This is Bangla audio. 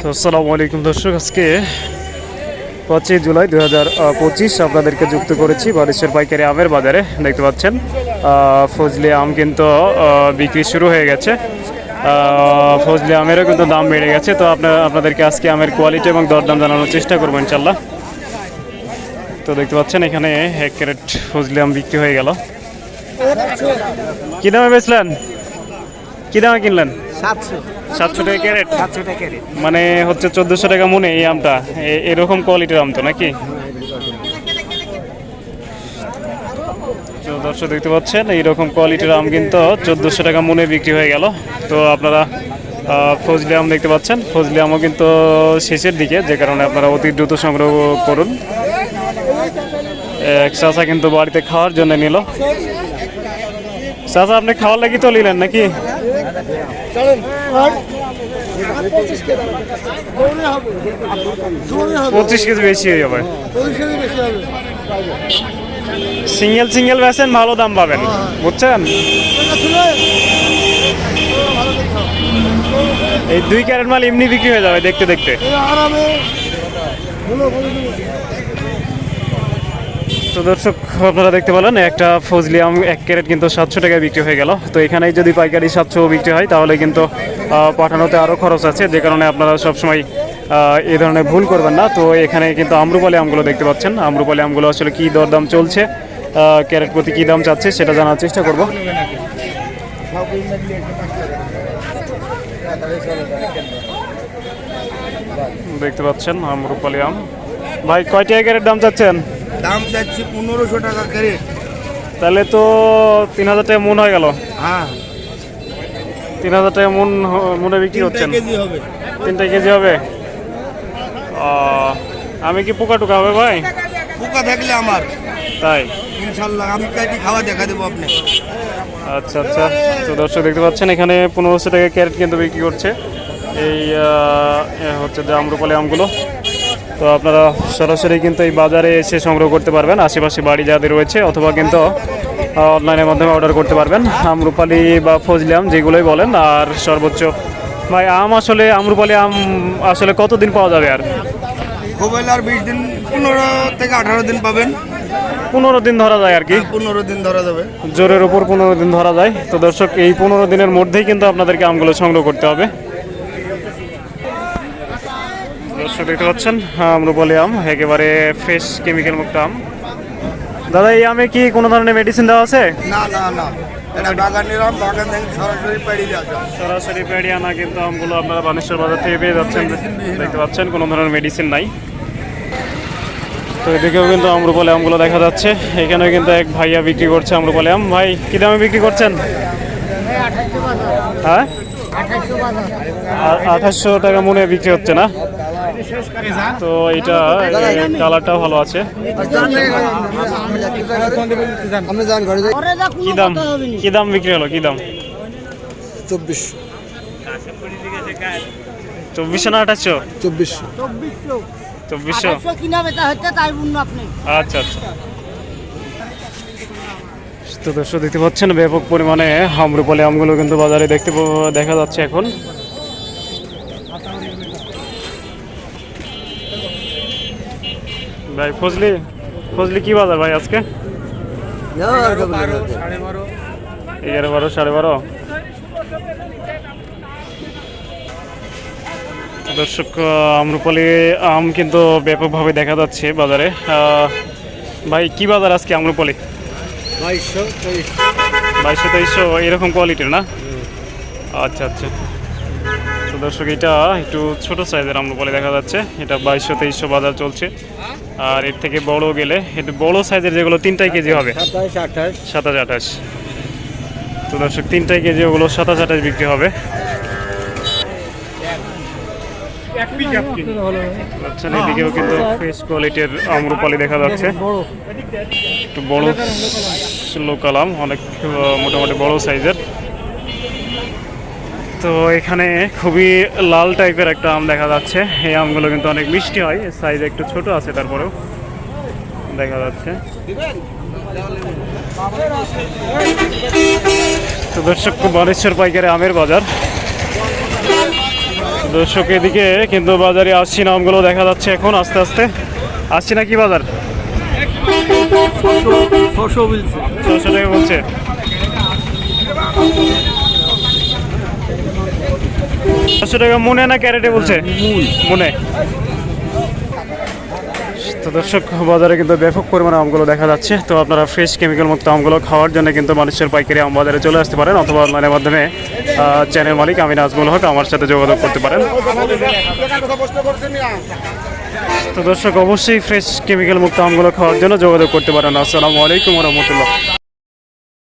তো আসসালামু আলাইকুম দর্শক, আজকে পঁচিশ জুলাই দু হাজার পঁচিশ আপনাদেরকে যুক্ত করেছি বারিশের পাইকারি আমের বাজারে, দেখতে পাচ্ছেন। ফজলি আম কিন্তু বিক্রি শুরু হয়ে গেছে। ফজলি আমেরও কিন্তু দাম বেড়ে গেছে। তো আপনার আপনাদেরকে আজকে আমের কোয়ালিটি এবং দরদাম জানানোর চেষ্টা করব ইনশাল্লাহ তো দেখতে পাচ্ছেন, এখানে এক ক্যারেট ফজলি আম বিক্রি হয়ে গেল। কী দামে বেচলেন? কী দামে কিনলেন? সাতশো। সাতশো টাকা ক্যারেট? সাতশো টাকা মানে হচ্ছে চোদ্দোশো টাকা মনে এই আমটা। এরকম কোয়ালিটির আম তো নাকি? দর্শক দেখতে পাচ্ছেন এইরকম কোয়ালিটির আম কিন্তু চোদ্দোশো টাকা মনে বিক্রি হয়ে গেল। তো আপনারা ফজলি আম দেখতে পাচ্ছেন। ফজলি আমও কিন্তু শেষের দিকে যে কারণে আপনারা অতি দ্রুত সংগ্রহ করুন। এক চাষা কিন্তু বাড়িতে খাওয়ার জন্য নিল। চাষা আপনি খাওয়ার লাগি তো নিলেন নাকি? পঁচিশ কেজি বেশি হয়ে যাবে। সিঙ্গেল সিঙ্গেল বেচেন, ভালো দাম পাবেন। বুঝছেন? এই দুই ক্যারেট মাল এমনি বিক্রি হয়ে যাবে দেখতে দেখতে। তো দর্শক আপনারা দেখতে পেলেন, একটা ফজলি আম, এক ক্যারেট কিন্তু সাতশো টাকায় বিক্রি হয়ে গেল। তো এখানেই যদি পাইকারি সাতশো বিক্রি হয়, তাহলে কিন্তু পাঠানোতে আরও খরচ আছে। যে কারণে আপনারা সবসময় এই ধরনের ভুল করবেন না। তো এখানে কিন্তু আমরুপালি আমগুলো দেখতে পাচ্ছেন। আমরুপালি আমগুলো আসলে কী দরদাম চলছে ক্যারেট প্রতি কী দাম চাচ্ছে সেটা জানার চেষ্টা করব। দেখতে পাচ্ছেন আমরুপালি আম। ভাই, কয় টাকা ক্যারেট দাম চাচ্ছেন? দাম যাচ্ছে পনেরোশো টাকা ক্যারেট। তাহলে তো তিন হাজার টাকা মন হয়ে গেল। হ্যাঁ। তিন হাজার টাকা মন মনে বিক্রি হচ্ছেন। হবে। তিনটা কেজি হবে? আমি কি পোকা টোকা হবে ভাই? পোকা থাকলে আমার। তাই? ইনশাল্লাহ আমি কাটি খাওয়া দেখা দেবো আপনি আচ্ছা আচ্ছা। তো দর্শক দেখতে পাচ্ছেন এখানে পনেরোশো টাকা ক্যারেট কিন্তু বিক্রি করছে। এই হচ্ছে যে আম্রপালি আমগুলো। তো আপনারা সরাসরি কিন্তু এই বাজারে এসে সংগ্রহ করতে পারবেন আশেপাশে বাড়ি যাদের রয়েছে অথবা কিন্তু অনলাইনের মাধ্যমে অর্ডার করতে পারবেন। আমরুপালি বা ফজলি আম যেগুলোই বলেন আর সর্বোচ্চ ভাই আম আসলে আমরুপালি আম আসলে কতদিন পাওয়া যাবে আর? মোবাইল আর বিশ দিন পনেরো থেকে আঠারো দিন পাবেন। পনেরো দিন ধরা যায় আর কি? পনেরো দিন ধরা যাবে। জোরের ওপর পনেরো দিন ধরা যায়। তো দর্শক এই পনেরো দিনের মধ্যেই কিন্তু আপনাদেরকে আমগুলো সংগ্রহ করতে হবে। দর্শক দেখতে পাচ্ছেন আমরুপালি আম একেবারে ফ্রেশ কেমিক্যাল মুক্ত আম। দাদা এই আমে কি কোনো ধরনের মেডিসিন দেওয়া আছে? না না না। এটা বাগানের আম বাগান থেকে সরাসরি পেড়ি যাচ্ছে সরাসরি পেড়ে আনা কিন্তু আমগুলো আপনারা বানেশ্বর বাজার থেকে পেয়ে যাচ্ছেন। দেখতে পাচ্ছেন কোনো ধরনের মেডিসিন নাই। তো এদিকেও কিন্তু আমরুপালি আমগুলো দেখা যাচ্ছে। এখানেও কিন্তু এক ভাইয়া বিক্রি করছে আমরুপালি আম। ভাই কী দামে বিক্রি করছেন? হ্যাঁ? আঠাশশো টাকা মনে বিক্রি হচ্ছে না? তো এটা কালারটাও ভালো আছে। কি দাম কি দাম বিক্রি হলো, কি দাম? চব্বিশ চব্বিশশো না আঠাশশো? চব্বিশশো। চব্বিশশো আচ্ছা আচ্ছা। তো দর্শক, দেখতে পাচ্ছেন, ব্যাপক পরিমাণে আমরুপালি আমগুলো কিন্তু বাজারে দেখতে দেখা যাচ্ছে এখন। ভাই ফজলি ফজলি কি বাজার ভাই আজকে? এগারো বারো সাড়ে বারো। দর্শক আম্রপালি আম কিন্তু ব্যাপকভাবে দেখা যাচ্ছে বাজারে। ভাই কি বাজার আজকে আম্রপালি? বাইশশো তেইশশো এরকম কোয়ালিটির না? আচ্ছা আচ্ছা। তো দর্শক এটা একটু ছোট সাইজের আম্রপালি দেখা যাচ্ছে। এটা বাইশশো তেইশশো বাজার চলছে। আর এর থেকে বড় গেলে একটু বড় সাইজের যেগুলো তিনটাই কেজি হবে। সাতাশ আঠাশ। আঠাশ। তো দর্শক তিনটাই কেজি ওগুলো সাতাশ আঠাশ বিক্রি হবে। আচ্ছা এদিকেও কিন্তু ফ্রেশ কোয়ালিটির আম্রপালি দেখা যাচ্ছে। একটু বড় লোকাল আম অনেক মোটামুটি বড় সাইজের। তো এখানে খুবই লাল টাইপের একটা আম দেখা যাচ্ছে। এই আমগুলো কিন্তু অনেক মিষ্টি হয় সাইজ একটু ছোট আছে তারপরেও দেখা যাচ্ছে। তো দর্শক বানেশ্বর পাইকারি আমের বাজার। দর্শক এদিকে কিন্তু বাজারে আসছি না আমগুলো দেখা যাচ্ছে এখন আস্তে আস্তে। আসছি না কি বাজার? ছশো ছশো টাকা বলছে। ছশো টাকা মনে না ক্যারেটে বলছে? মনে। তো দর্শক বাজারে কিন্তু ব্যাপক পরিমাণে আমগুলো দেখা যাচ্ছে। তো আপনারা ফ্রেশ কেমিক্যাল মুক্ত আমগুলো খাওয়ার জন্য কিন্তু মানুষের পাইকারি আম বাজারে চলে আসতে পারেন অথবা অনলাইনের মাধ্যমে চ্যানেল মালিক আমি নাজমুল হক আমার সাথে যোগাযোগ করতে পারেন। তো দর্শক অবশ্যই ফ্রেশ কেমিক্যাল মুক্ত আমগুলো খাওয়ার জন্য যোগাযোগ করতে পারেন। আসসালামু আলাইকুম রহমতুল্লাহ।